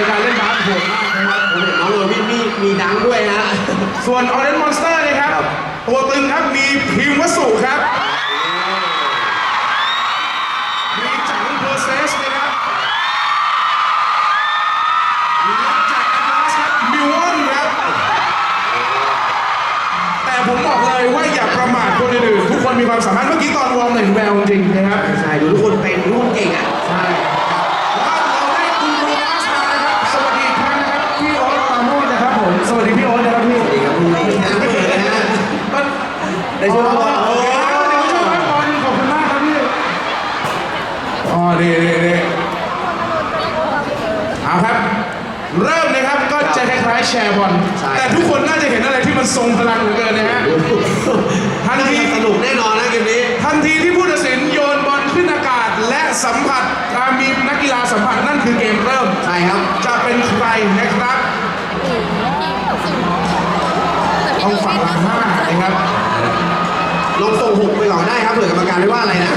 ในการเล่นบาสโหดมากนะครับผมเห็นน้องเออร์วินมีมีดังด้วยฮะส่วน Orange Monster นะครับครับ ตัวตึงครับมีพิมพ์วสุครับ มีจังเพอร์เซสนะครับ มีจากแอตลาสครับมิวออนครับ แต่ผมบอกเลยว่าอย่าประมาทคนอื่นๆทุกคนมีความสามารถเมื่อกี้ตอนวอร์มเนี่ยเห็นแววจริงๆนะครับ ใช่ดูทุกคนเป็นทุกคนเก่งอะ สวัสดีพี่โอ๊ตนะครับพี่สวัสดีครับคุณพี่นะพี่นะฮะมันได้ช่วยบอลโอ้โอ้โหเดี๋ยวช่วยพักบอลขอบคุณมากครับพี่อ๋อดีดีดีเอาครับ เริ่มนะครับก็จะคล้ายๆแชร์บอลแต่ทุกคนน่าจะเห็นอะไรที่มันทรงพลังเหลือเกินนะฮะทันทีสนุกแน่นอนนะเกมนี้ทันทีที่ผู้ตัดสินโยนบอลขึ้นอากาศและสัมผัสอ่ามีนักกีฬาสัมผัสนั่นคือเกมเริ่มใช่ครับจะเป็นใครนะครับ ต้องฝั่งละห้านะครับลงส่งหกไปก่อนได้ครับเผื่อกรรมการไม่ว่าอะไรนะ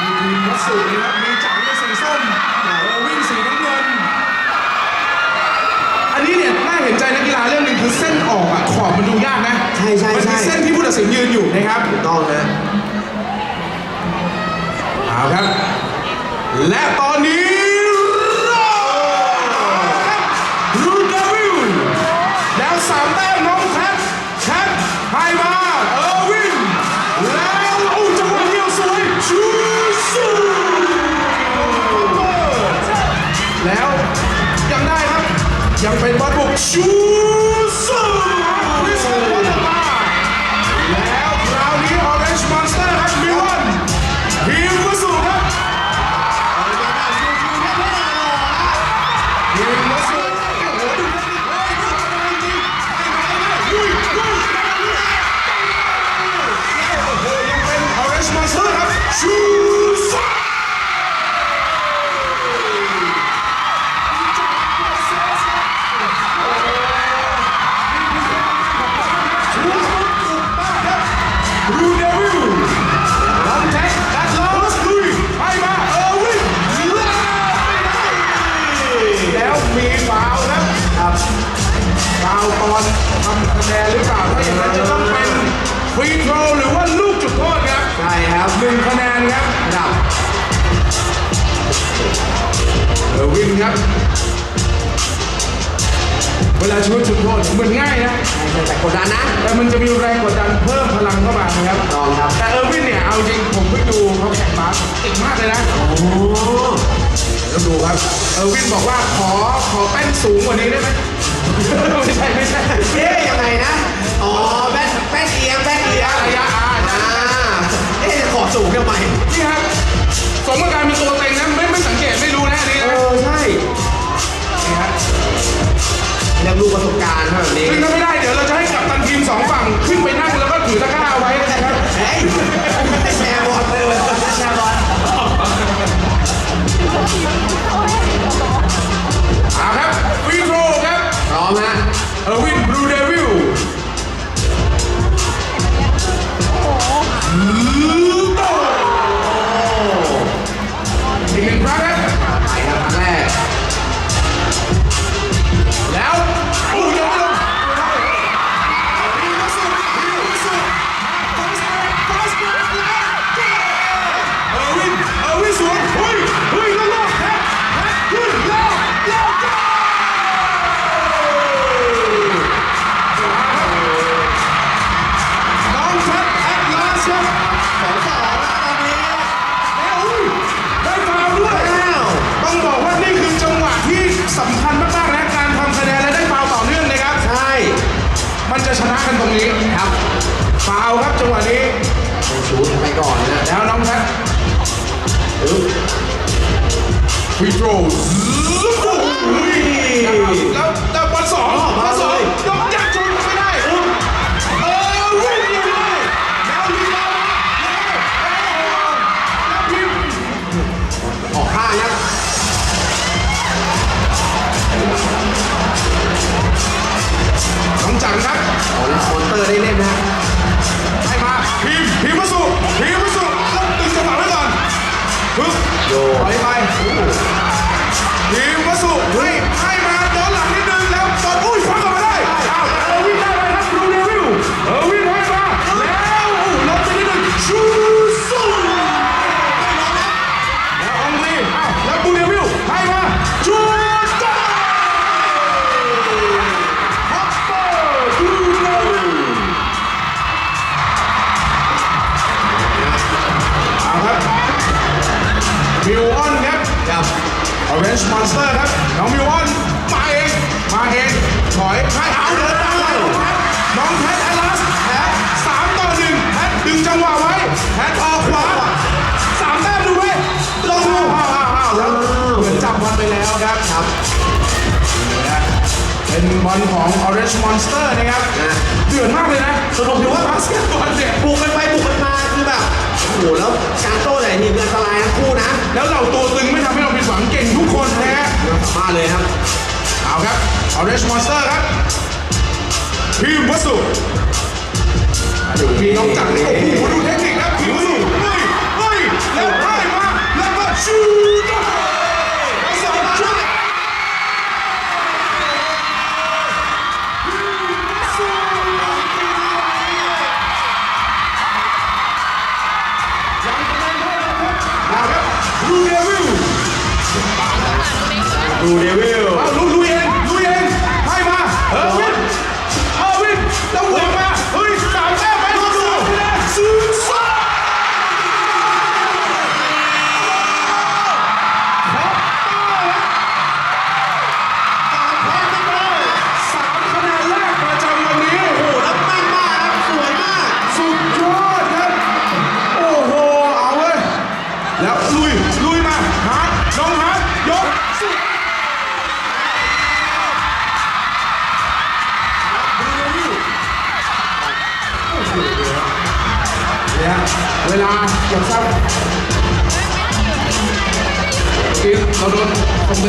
มีทีมวัสสุนะครับ มีจังในสีส้มโอวิ่งสีน้ำเงิน อันนี้เนี่ยน่าเห็นใจนักกีฬาเรื่องหนึ่งคือเส้นออกอะขอบมันดูยากนะใช่ใช่มันใช่คือเส้นที่ผู้ตัดสินยืนอยู่นะครับ ถูกต้องนะเอาครับ และตอนนี้ ยังเป็ แนนหรือเปล่าถ้าอย่างนั้นจะต้องเป็นฟรีโทรหรือว่าลูกจุดโทษครับใช่ครับหนึ่งคะแนนครับครับเออวินครับ เวลาชุดจุดโทษเหมือนง่ายนะ แต่กดดันนะ แต่มันจะมีแรงกดดันเพิ่มพลังเข้ามานะครับลองครับ แต่เออร์วินเนี่ยเอาจริงผมไปดูเขาแข่งบาสเก่งมากเลยนะโอ้เดี๋ยวดูครับ เออร์วินบอกว่าขอขอแป้นสูงกว่านี้ได้ไหม ไม่ใช่ไม่ใช่เอ๊ยยังไงนะ อ๋อแบทแบทเอียงแบทเอียงระยะอาอ่าเอ๊ะขอสูงทำไมนี่ครับสมการเป็นตัวเต็งนะไม่ไม่สังเกตไม่รู้นะอันนี้เอนะอใช่นี่ฮะเรียนรู้ประสบการณ์เท่าแบบนี้ซึ่งถ้าไม่ได้เดี๋ยวเราจะให้กัปตันทีมสองฝั่งขึ้นไปนั่งแล้วก็ถือตะกร้าเอาไว้นะครับ เฮ้ย กันตรงนี้ครับฟาวล์ครับจังหวะนี้ต้องชูดไปก่อนนะแล้วน้องแท็กปึ๊บฟรีโทร ของมอนเตอร์ได้เล่นนะ Orange Monster ครับน้องมิวออนมาเองมาเองถอยให้เอาเลยตามไปน้องแพทแอลัสแพทสามต่อหนึ่งแพทดึงจังหวะไว้แพทออกขวาสามแต้มดูไว้ลองดูอ้าวอ้าวอ้าวแล้วเหมือนจับบอลไปแล้วครับครับเป็นบอลของ Orange Monster นะครับนะเดือดมากเลยนะสนุกถือว่าบาสเกตบอลเนี่ยบุกกันไปบุกกันมาคือแบบ โอ้โหแล้วการโต้แต่ละทีมอันตรายทั้งคู่นะ แล้วเราตัวตึงไม่ทำให้เราผิดหวังเก่งทุกคนนะฮะมาเลยครับ เอาครับ Orange Monster ครับพีมวัสดุมีน้องจักรนี่โอ้โหดูเท ดู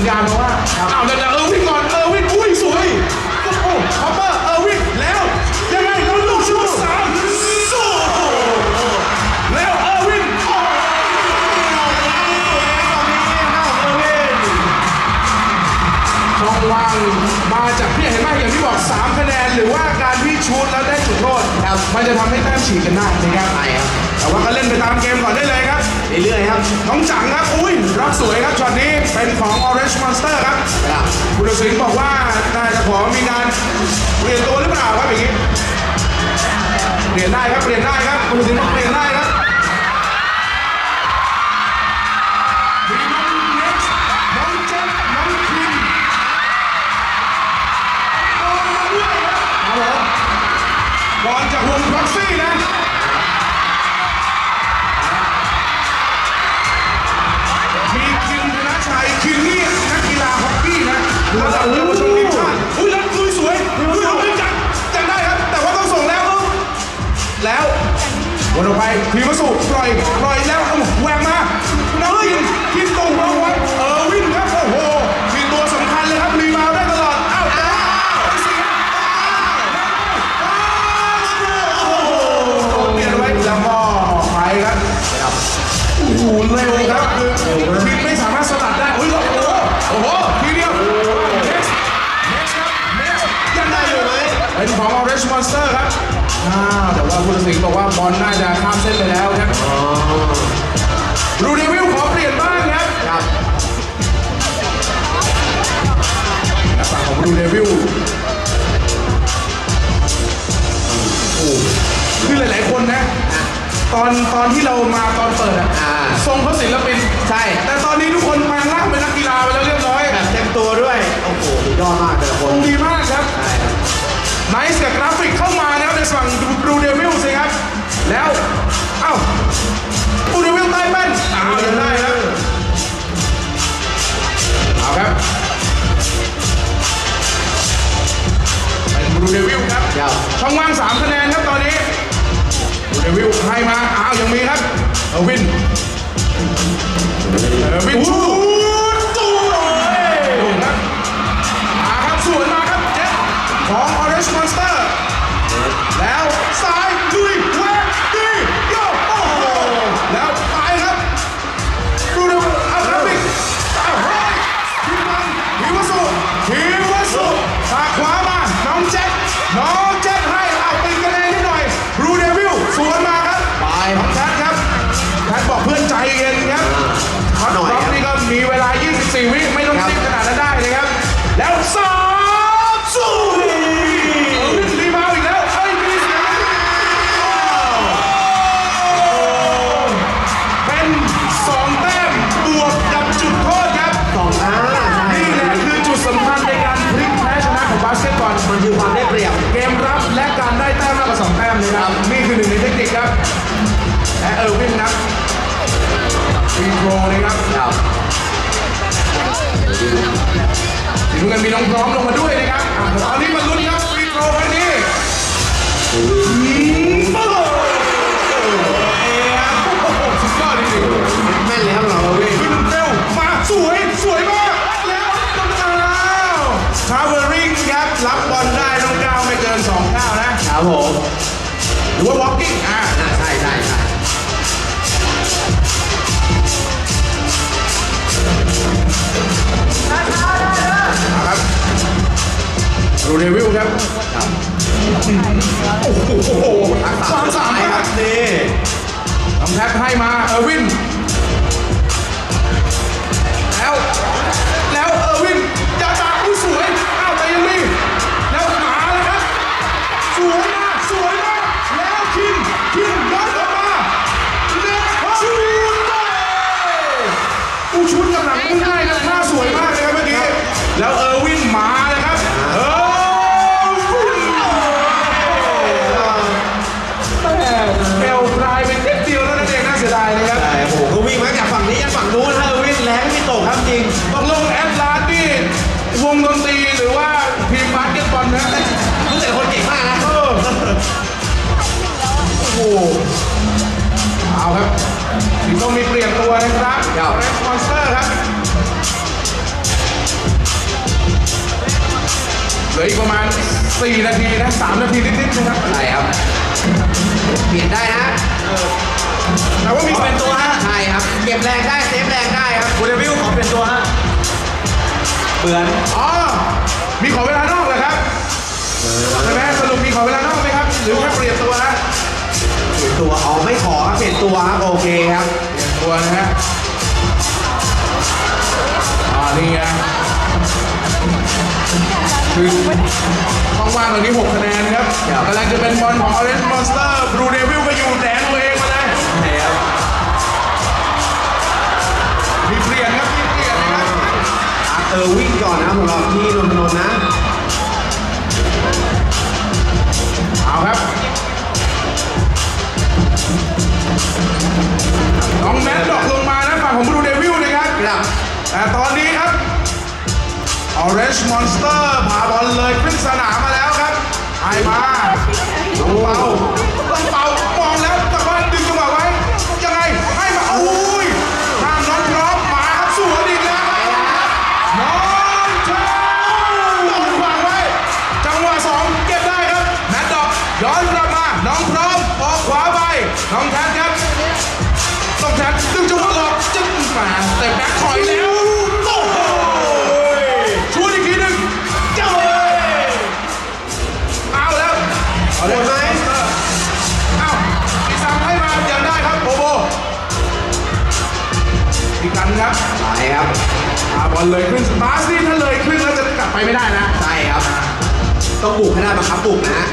ส่งสัญญาณมาว่าอ้าวเดี๋ยวเออร์วินก่อนเออร์วินอุ้ยสวยโอ้โหคอปเปอร์เออร์วินแล้วยังไงแล้วลูกชุดสามสู้แล้วเออร์วินโอ้ช่องว่างมาจากพี่เห็นไหมอย่างที่บอก3คะแนนหรือว่าการที่ชูดแล้วได้จุดโทษมันจะทำให้แต้มฉีกกันได้นะครับใช่ครับแต่ว่าก็เล่นไปตามเกมก่อนได้เลยครับ เรื่อยๆครับน้องจังครับ อุ้ยรับสวยครับช็อตนี้เป็นของ Orange Monster ครับ ครับ คุณตัดสินบอกว่าน่าจะขอมีการเปลี่ยนตัวหรือเปล่าครับอย่างนี้เปลี่ยนได้ครับเปลี่ยนได้ครับคุณตัดสินบอกเปลี่ยนได้ครับ วนออกไปทีมสุปล่อยปล่อยแล้วเอาแหวกมาน้องกินกินตรงวางไว้เออวิ่งครับโอ้โหมีตัวสำคัญเลยครับรีบาวได้ตลอดอ้าวอ้าวโอ้โหเปลี่ยนไว้แล้วก็ไปครับโอ้โหเร็วครับคือทีมไม่สามารถสลัดได้โอ้ยโอ้โหโอ้โหทีเดียว next next ครับ next ยังได้อยู่ไหมเป็นของ Orange Monster ครับอ้า วแต่ว่าผู้ตัดสินบอกว่าบอลน่าจะข้ามเส้นไปแล้วครับรูเดวิลขอเปลี่ยนบ้างครับครับฝั่งของรูเดวิลโอ้คือหลายๆคนนะ ตอนตอนที่เรามาตอนเปิดอะอ่าทรงเขาศิลปินใช่ แต่ตอนนี้ทุกคนแปลงร่างเป็นนักกีฬาไปแล้วเรียบร้อยแบบเต็มตัวด้วย โอ้โหสุดยอดมากแต่ละคตรนงดีมากครับใช่ครับไนซ์กับกราฟิกเข้ามานะครับในฝั่ง ม่นเอาเดิได้ครับเอาครับไป็นบรูเดวิลครับช่องว่างสามคะแนนครับตอนนี้บรูเดวิลให้มาเอายังมีครับเอาวินเอาวินชูตัวเลยครับาครับสวนมาครับเจ็ของ Orange Monster ฟรีโรนะครับครับสีน้ำเงินมีน้องพร้อมลงมาด้วยนะครับอะตอนนี้มาลุ้นครับฟรีโรครั้งนี้อืมโอ้โหเอ้ยครับโอ้โหสุดยอดจริงๆ แม่นเลยครับเราเว้ยขึ้นเร็วมาสวยสวยมากแล้วต้องเอาทาวเวอริงครับรับบอลได้ต้องก้าวไม่เกิน2ก้าวนะครับผมหรือว่า walking อ่าอ่าใช่ รูเดวิลครับครับโอ้โหความสามารครัถบนี่ทำแท็บให้มาเออร์วิน มาณ4นาทีนะ3นาทีนิดๆนะครับใช่ครับเปลี่ยนได้นะแต่ว่ามีเป็นตัวฮะใช่ครับเก็บแรงได้เซฟแรงได้ครับบูเดวิลขอเป็นตัวฮะเปือนอ๋อมีขอเวลานอกเหรอครับใช่ไหมสรุปมีขอเวลานอกไหมครับ หรือแค่เปลี่ยนตัวฮะเปลี่ยนตัวอ๋อไม่ขอครับเปลี่ยนตัวครับโอเคครับเปลี่ยนตัวนะฮะอ่านี่ไง คือว่างๆตรงนี้ 6 คะแนนครับครับกำลังจะเป็นบอลของ Orange Monster Blue Devil ก็อยู่แดนตัวเองมาเลยใช่ครับมีเปลี่ยนครับมีเปลี่ยนนะครับอาร์เตอร์วิ่งก่อนนะสำหรับที่นนทนนท์นะ Orange Monster พาบอลเลยขึ้นสนามมาแล้วครับไอมาต้องเป่าต้องเป่ามองแล้วแต่ว่าดึงจังหวะไว้ ยังไงให้มาอุ้ยข้ามน้องพร้อมมาครับสวนอีกแล้วน้องเจ้าโดนขวางไว้ จังหวะสองเก็บได้ครับแมดดอกย้อนกลับมา น้องพร้อมออกขวาไปน้องแทนครับต้องแทนดึงจังหวะหลอกจึ๊งมาแต่แบ็คถอยแล้ว อาบอลเลยขึ้นสตาร์ทนี่ถ้าเลยขึ้นแล้วจะกลับไปไม่ได้นะใช่ครับ ต้องบุกให้ได้บังคับบุกนะฮะ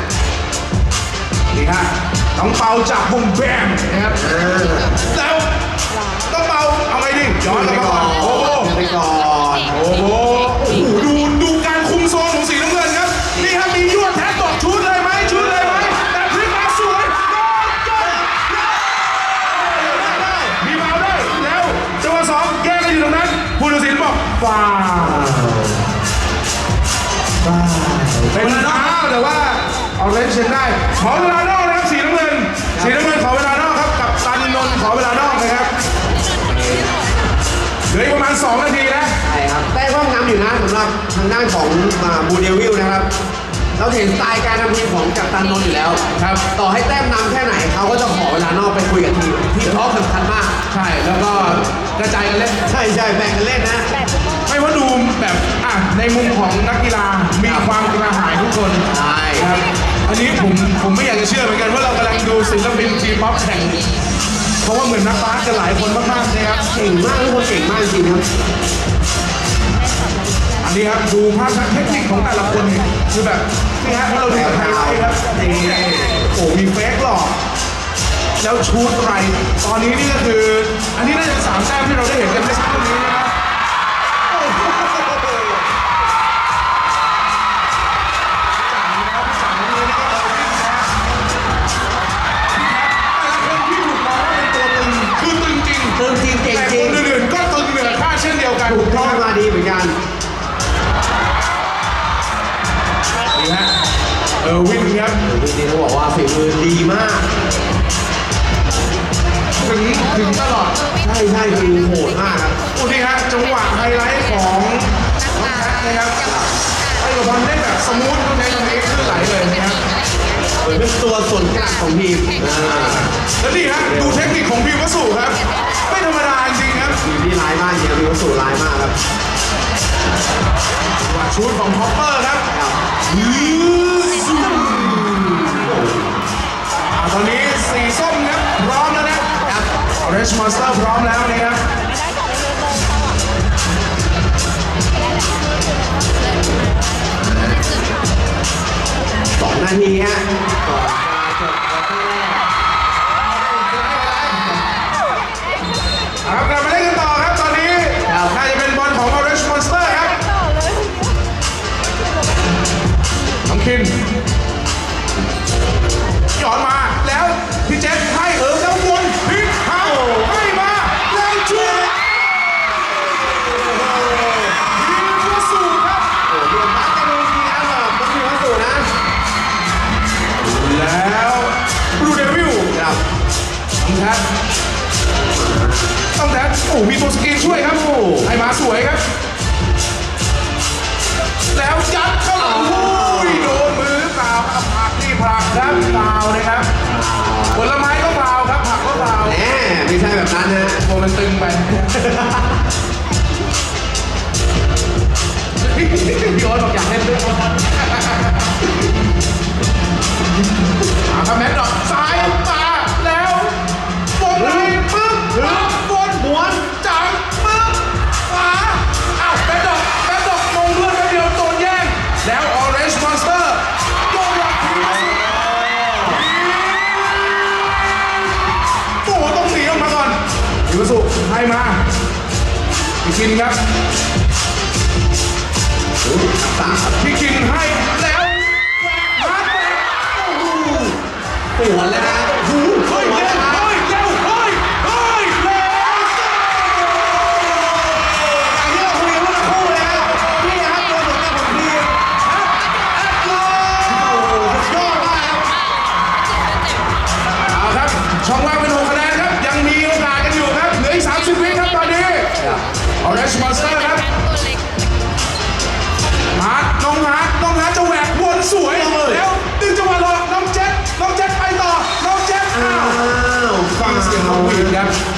นี่ฮะต้องเป่าจับบุ้มแบมนะครับอ่าแล้วต้องเป่าเอาไงดีย้อนกลับมาก่อนโบโบไปก่อนโอ้โหโอ้โหดูดู เอาเล่นเชนได้ขอเวลานอกนะครับสีน้ำเงินสีน้ำเงินขอเวลานอกครับกับตันนนท์ขอเวลานอกนะครับเหลืออีกประมาณ 2 นาทีนะใช่ครับแต่ก็นำอยู่นะสำหรับทางด้านของบูเดวิลนะครับ เราเห็นสไตล์การทำทีมของกัปตันนนท์อยู่แล้วครับต่อให้แต้มนำแค่ไหนเขาก็จะขอเวลานอกไปคุยกับทีมที่เพราะสำคัญมาก ใช่แล้วก็กระจายกันเล่นใช่ใช่แบ่งกันเล่นนะไม่ว่าดูแบบอะในมุมของนักกีฬามีความกระหายทุกคนใช่ครับ อันนี้ผมผมไม่อยากจะเชื่อเหมือนกันว่าเรากำลังดูศิลปินทีป๊อปแข่งเพราะว่าเหมือนนักบาสกันหลายคนมากๆนะครับเก่งมากทุกคนเก่งมากจริงครับ อันนี้ครับดูภาพชัดเทคนิคของแต่ละคนเนี่ยคือแบบนี่ฮะถ้าเราดูจากไฮไลท์ครับนี่โอ้โหมีเฟกหลอกแล้วชูดไรตอนนี้นี่ก็คือ อันนี้น่าจะเป็นสามแต้มที่เราได้เห็นกันเมื่อสักครู่นี้นะครับ ครับจริงๆต้องบอกว่าฝีมือดีมากถึงถึงตลอด ใช่ใช่คือโหดมากครับโอ้นี่ฮะจังหวะไฮไลท์ของน้องแพทนะครับไอ้กับบอลเล่นแบบสมูทตรงนี้ตรงนี้ขึ้นไหลเลยนะครับเหมือนเป็นตัวส่วนขนาดของทีมอ่าแล้วนี่ฮะดูเทคนิคของพิมพ์วสุครับ ไม่ธรรมดาจริงๆครับทีมที่ร้ายมากจริงๆมีวัสดุร้ายมากครับจังหวะชูดของฮอปเปอร์ครับครับอ่ เรชมอนสเตอร์พร้อมแล้วนะครับสองนาทีฮะก่อนจะจบควอเตอร์แรกเอาครับกลับมาเล่นกันต่อครับตอนนี้น่าจะเป็นบอลของ Orange Monster ครับน้องคินย้อนมาแล้วพี่เจษให้เอิร์ องแทดโอ้มีตัวสกรีนช่วยครับโอ้ให้มาสวยครับ แล้วยัดเข้าหลังโอ้ยโดนมือเปล่าครับผักนี่ผลักครับเปล่านะครับผลไม้ก็เปล่าครับผักก็เปล่าแหมไม่ใช่แบบนั้นนะโอ้มันตึงไปพี่โอ๊ตบอกอยากเล่นด้วยมาครับแมท กินครับสามพี่กินให้แล้วฮัทโอ้โหปวดเลย Orange Monster ครับฮาร์ดน้องฮาร์ดน้องฮาร์ดจะแหวกวนสวยแล้วดึงจังหวะหลอกน้องเจ็ดน้องเจ็ดไปต่อ น้องเจ็ดอ้าวอ้าวฟังเสียงนกหวีดครับ